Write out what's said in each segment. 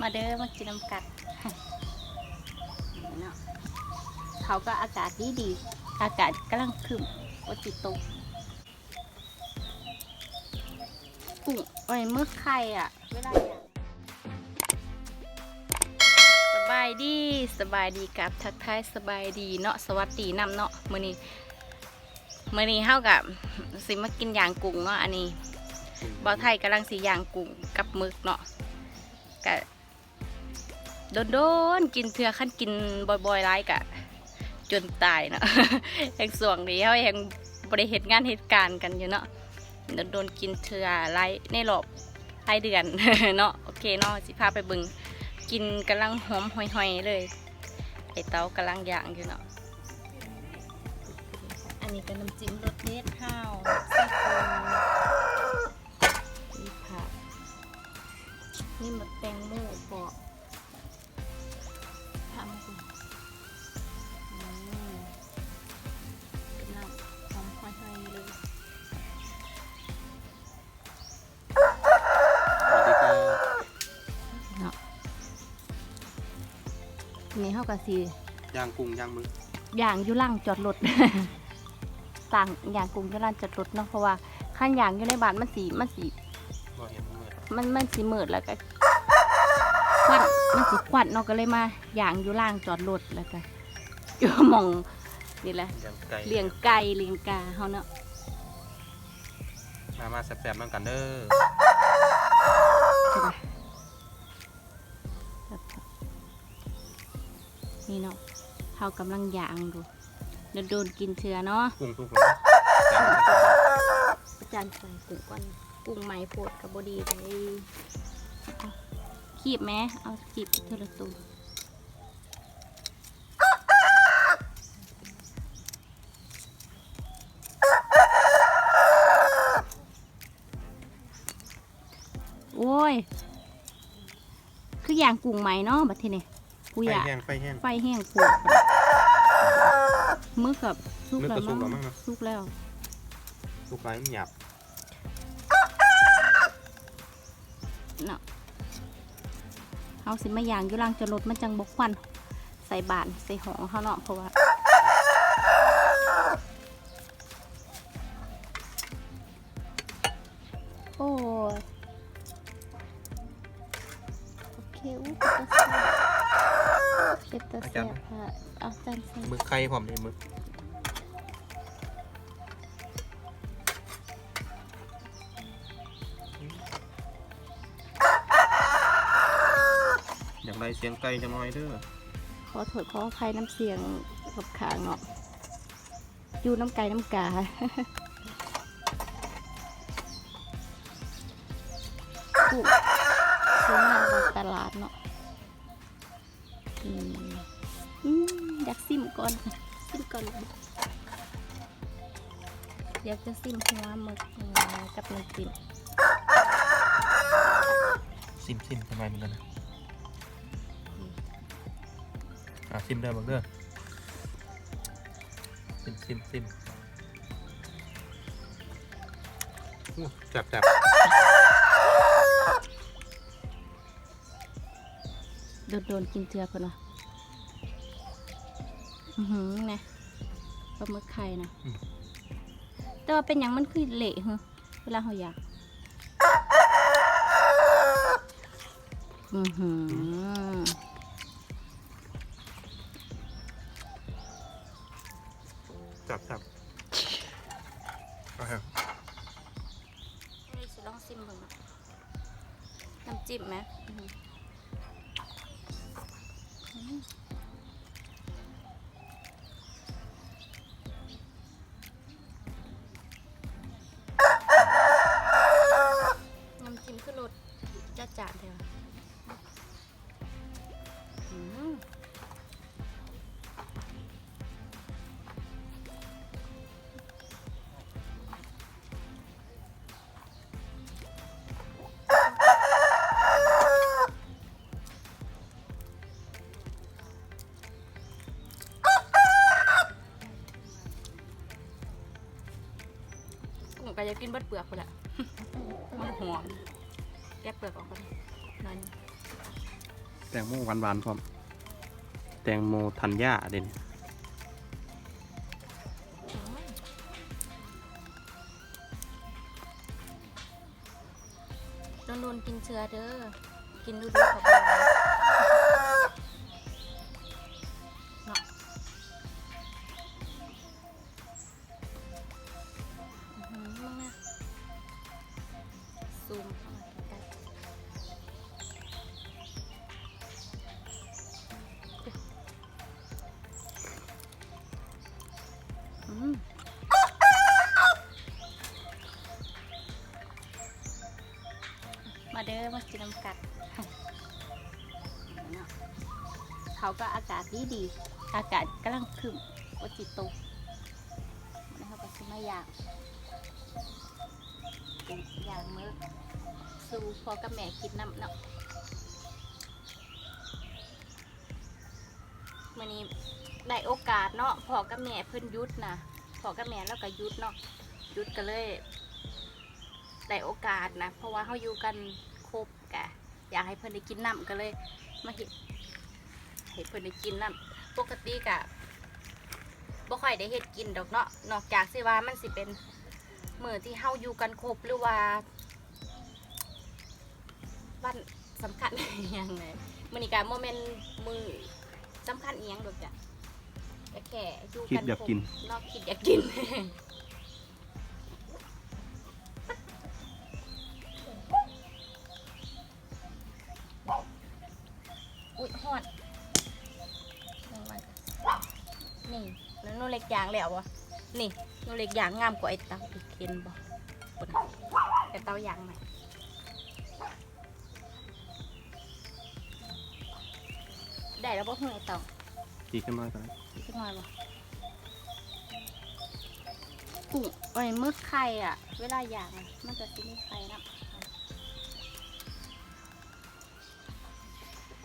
มาเด้อมากินน้ำกัดเนาะเขาก็อากาศดีดีๆอากาศกำลังขึ้นโอจิตกกุ้งไอ้ยมึกไข่อะเวลาอยากสบายดีสบายดีกับทักทายสบายดีเนาะสวัสดีนำเนาะมื้อนี้มื้อนี้เฮากับสิมากินย่างกุ้งเนาะอันนี้บ่าวไทยกำลังสีย่างกุ้งกับหมึกเนาะกะ โดนโดนๆกินเถื่อขั้นกินบ่อยๆร้ายกะ จนตายเนาะแห่งสวงนี้เขาแห่งบริเหตุงานเหตุการณ์กันอยู่เนาะโดนโดนๆกินเถื่อไรในรอบรายเดือนเนาะโอเคเนาะสิพาไปบึงกินกำลังหอมห่อยๆเลย ไอเต้ากำลังย่างอยู่เนาะอันนี้ก็น้ำจิ้มรสเด็ดข้าวนี่ผักนี่มันแตงโมปอก นี่เขาก็สีย่างกุ้งย่างมึกอย่างอยู่ล่างจอดรถ ต่างอย่างกรุงอยู่ล่างจอดรถเนาะเพราะว่าขั้นอย่างอยู่ในบ้านมันสีมันสีบ่เห็นมืดมันมันสีมืดแล้วก็ควันมันสีควันเนาะก็เลยมาอย่างอยู่ล่างจอดรถแล้วก็อยู่หมองนี่แหละย่างไก่เลี้ยงไก่เลี้ยงกาเขาเนาะมามาแซ่บๆมันกันเด้อ ใช่ปะ นี่เนาะเขากำลังย่างดูเดี๋ยวโดนกินเชื้อเนาะกุ้งทุกคนจานนี้อาจารย์ใส่กุ้งก่อนกุ้งไหม้โพดกับบดีเลยเอาขีบไหมเอาขีบเทอละตัวโอ้ย คืออย่างกุ้งไหม้เนาะบัดทีนี้ กูไฟอยากแห้งไฟแห้ง ไฟแห้งปวดมือกับสุกมื้อแล้ก็วสุกแล้วมั้มั้งงเนอะ สุกแล้วลูกไม้มันหยาบเนาะเอาสิมาอย่างอยู่ล่างจะลดมันจังบกควันใส่บานใส่หองเขาเนาะเพราะว่าโอ้ยโอเคอู้เป็ด ตาแซ่บเป็ดตาแซ่บค่ะเอาจานใส่มึกไข่พร้อมเลยมึกอยากได้เสียงไก่จังหน่อยเด้อขอโทษขออภัยน้ำเสียงกับขางเนาะอยู่น้ำไก่น้ำกาถูกซื้อมาจากตลาดเนาะ อืมอืมอยากซิมก่อนซิมก่อนอยากจะซิมหัวหมึกอืมกับน้ำจิ้มซิมซิมทำไมเหมือนกันนะอะซิมเด้อบังเด้อซิมซิมซิมอู้จับจับ โดนโดนๆกินเจือคนวะอือหือนะปลาหมึกไข่นะแต่ว่าเป็นอย่างมันคือเละเหรอเวลาเขาอยาก อือหือ จับจับเอาครับนี่สิลองซิมเบิ่งนะน้ำจิ้มไหมอื้อหืออื Mm-hmm. จะกินเบิดเปลือกคนละมันหอมแยกเปลือกออกก่อนหน่อยหนึงแตงโมหวานๆพร้อม แตงโมธัญญาเด่นโดนโดนกินเชื้อเด้อ กินดูดูเขาบอก น้ำกัดเขาก็อากาศดีดี อากาศกำลังครึมวจิตกมันเขาก็ซื้อมาอยางเป็นอย่างเมื่อสู่พอกับแม่กินน้ำเนาะมันนี้ได้โอกาสเนาะพอกับแม่เพิ่นยุดนะพอกับแม่แล้วก็ยุดเนาะยุดก็เลยได้โอกาสนะ เพราะว่าเขาอยู่กันากให้เพื่อนได้กินน้ำก็เลยมาเห็ดให้เพื่อนได้กินน้ำปกติกะบ่ค่อยได้เห็ดกินดอกเนาะนอกจากสิว่ามันสิเป็นมือที่เฮาอยู่กันครบหรือว่าวันสำคัญอหย่างไรมือนี้กะโมเมนต์มือสำคัญอีหยังดอกจ้ะก็แค่อยู่คิดกันอยากครบกินนอกคิดอยากกิน อุ้ยฮอดนี่มันนี่แล้วนูเล็กยางแล้ววะนี่นูเล็กยางงามกว่าไอ้เตาอีกเคนบอกคนน่ะแต่เตายางไหนได้แล้วบ่เหื่อยเตาดีขึ้นมากเลยสักหน่อยบ่กุ้งไอ้ยมึกไข่อะ เวลาย่างอะมันจะสิมีไข่นะ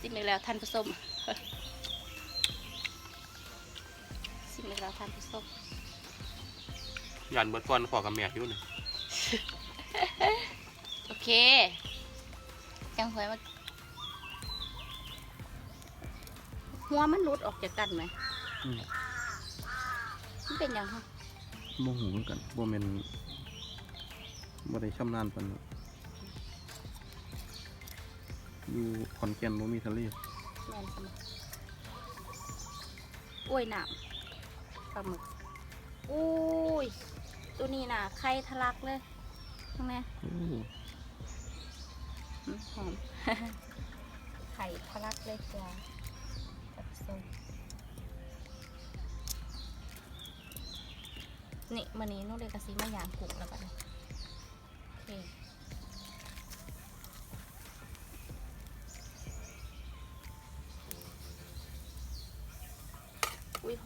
จิ้มอีกแล้วท่านผู้ชมจิ้มอีกแล้วท่านผู้ชมยันเบิดก่อนขอกับแม่อยู่นี่โอเคจังหวยมาหัวมันหลุดออกจากกันไหมอืมมันเป็นหยังคะโมโหเหมือนกันโมเมนบ่ได้ชำนาญปานนั้น อยู่ขอนแก่นบ่มีทะเลแม่นสมโอ้ยหนามปลาหมึกอุ้ยตัวนี้น่ะไข่ทะลักเลยตรงนี้โอ้อืมหอม ไข่ทะลักเลยจ้าจับส้มนี่มันนี้นุ่นเลยกระซีมาย่างกุ้งแล้วกัน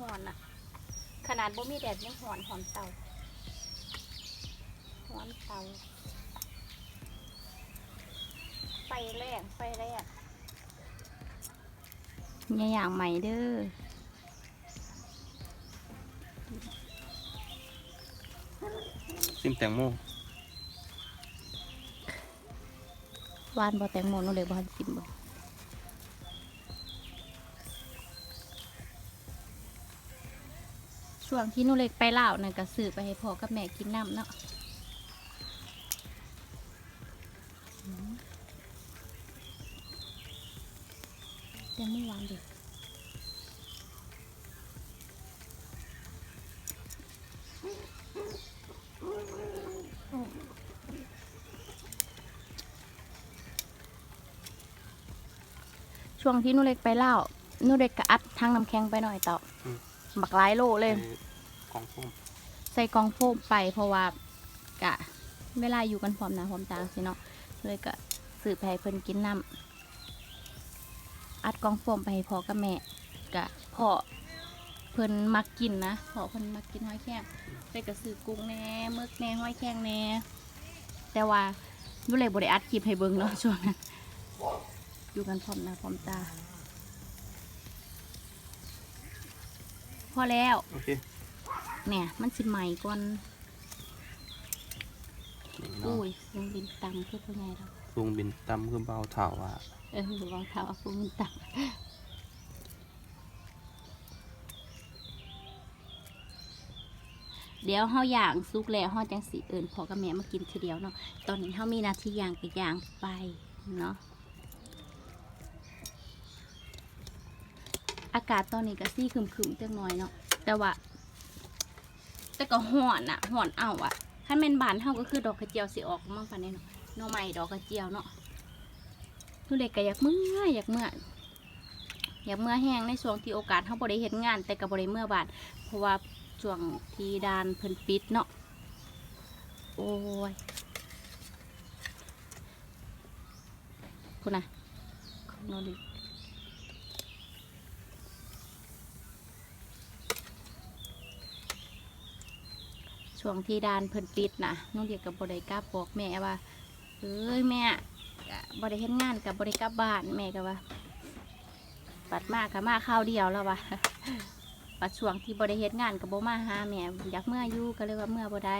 หอนอะขนาดบ่มีแดดยังหอนหอนเตาหอนเตาไฟแรงไฟแรงอย่าอย่างใหม่เด้อซิมแตงโมหวานบ่แตงโมนุ่นเลยบ่ทันกินบ่ ช่วงที่นุ่เล็กไปเล่านั่นก็ซื้อไปให้พ่อกับแม่กินน้ำเนาะยังไม่หวานดิช่วงที่นุ่เล็กไปเล่านุ่เล็กก็อัดทางน้ำแข็งไปหน่อยต่อ บักหลายโลเลย กองส้มใส่กล่องโฟมไปเพราะว่ากะ เวลาอยู่กันพร้อมหน้าพร้อมตาสิเนาะเลยก็สืบไปให้เพิ่นกินน้ำอัดกล่องโฟมไปให้พ่อกับแม่กะพ่อเพิ่นมักกินนะพ่อเพิ่นมักกินหอยแครงเลยก็ซื้อกุ้งแหน่หมึกแหน่หอยแครงแหน่แต่ว่าดูเลยบ่ได้อัดคลิปให้เบิ่งเนาะช่วงนั้นอยู่กันพร้อมหน้าพร้อมตา พอแล้ว โอเคเนี่ย มันสิใหม่ก่อนนี่เนาะอุ้ยยังบินตังคือเป็นไงเราลุงบินตำคือเบาเถาอะเออระวังเท้าเอาปูมันตักเดี๋ยวเฮาย่างสุกแล้วเฮาจังสิเอิญพอกับแม่มากินทีเดียวเนาะ ตอนนี้เฮามีหนาทีย่างไปย่างไปเนาะ อากาศตอนนี้ก็ซี่ครึมๆจังน้อยเนาะแต่ว่า แต่ก็ห่อนอะห่อนเอาอะถ้าแม่นบานเฮาก็คือดอกกระเจียวสิออกมั่งปานนี้เนาะหน่อไม้ดอกกระเจียวเนาะทุเล็กก็อยากเมื่ออยากเมื่ออยากเมื่อแห้งในช่วงที่โอกาสเฮาบ่ได้เฮ็ดงาน แต่ก็บ่ได้เมื่อบานเพราะว่าช่วงที่ดานเพิ่นปิดเนาะโอ้ยคุณนะของโนดิ ช่วงที่ดานเพิ่นปิดนะน้องเดียกับบริกล้าบอกแม่ว่าเอ้ยแม่บริเฮ็ดงานกับบริกลับบ้านแม่ก็ว่า ปัดมากกับมาข้าวเดียวแล้ววะปัดช่วงที่บริเฮ็ดงานกับโบมาหาแม่อยากเมื่ออยู่ก็เลยว่าเมื่อบ่ได้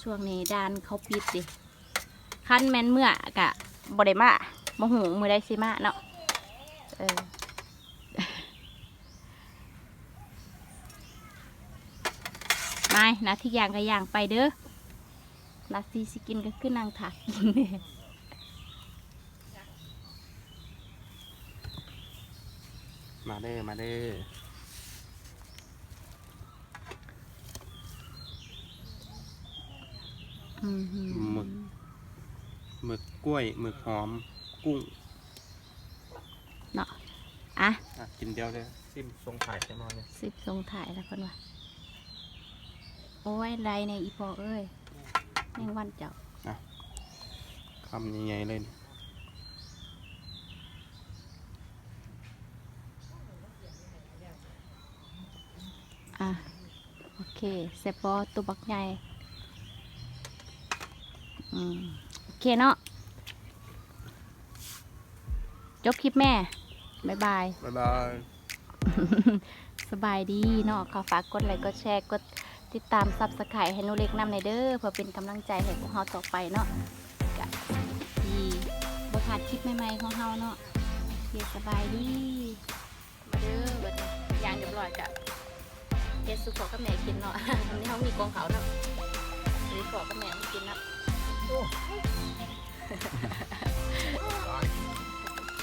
ช่วงนี้ดานเขาปิดดิขั้นแม่นเมื่อกะบ่ได้มาบ่หูมือได้สิมาเนาะเออ ไม่นะที่ย่างก็ย่างไปเด้อนาทีสิกินก็คือนางถากกินเนี่ยมาเด้อมาเด้ออือหือหมึกหมึกกล้วยหมึกหอมกุ้งเนาะอะอะกินเดียวเลยซิมทรงถ่ายจะนอนเนี่ยสิบทรงถ่ายแล้วเพิ่นว่า โอ้ยไรเนี่ยอีพอเอ้ยยังวันเจ้าคำยังไงเลยนี่อะ โอเคเซปอตัวบักใหญ่ อืม โอเคเนาะ จบคลิปแม่ บ๊ายบาย บ๊ายบาย สบายดีเนาะก็ฝากกดไลค์ กดแชร์ กด ติดตามซับสไครต์ให้หนูเล็กนำในเด้อเพื่อเป็นกำลังใจให้พวกเราต่อไปเนาะกะที่บ่พลาดคลิปใหม่ๆของเราเนาะโอเคสบายดีมาเด้อบัดนี้ย่างเรียบร้อยกะเฮ็ดสุกขอกับแม่กินเนาะอันนี้เขามีกองเขาเนาะหรือขอกับแม่มากินเนาะ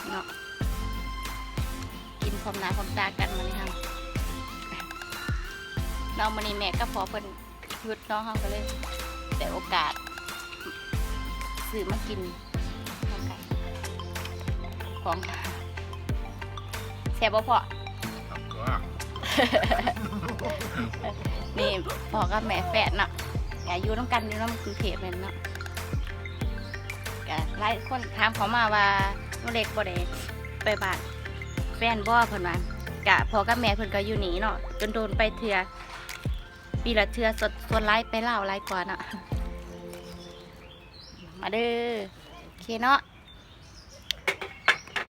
เนาะกินพร้อมหน้าพร้อมตากันมานี่ค่ะ เรามานี่แม่ก็พอเพิ่นหยุดเน้องเขาก็เลยแต่โอกาสซื้อมากินของไก่ของแซ่บบ่พอนี่พอกับแม่แฝดเนาะอายุน้ำกันอยู่น้ำกรุงเทพนั่นเนาะก็หลายคนถามเขามาว่าน้องเล็กบ่ได้ไปบ้านแฟนบ่เพิ่นว่ากะพอกับแม่เพิ่นก็อยู่หนีเนาะจนโดนไปเถื่อ ปีละเทือสดส่วนไล่ไปเล่าไล่ก่อนอะมาเด้อโอเคเนาะ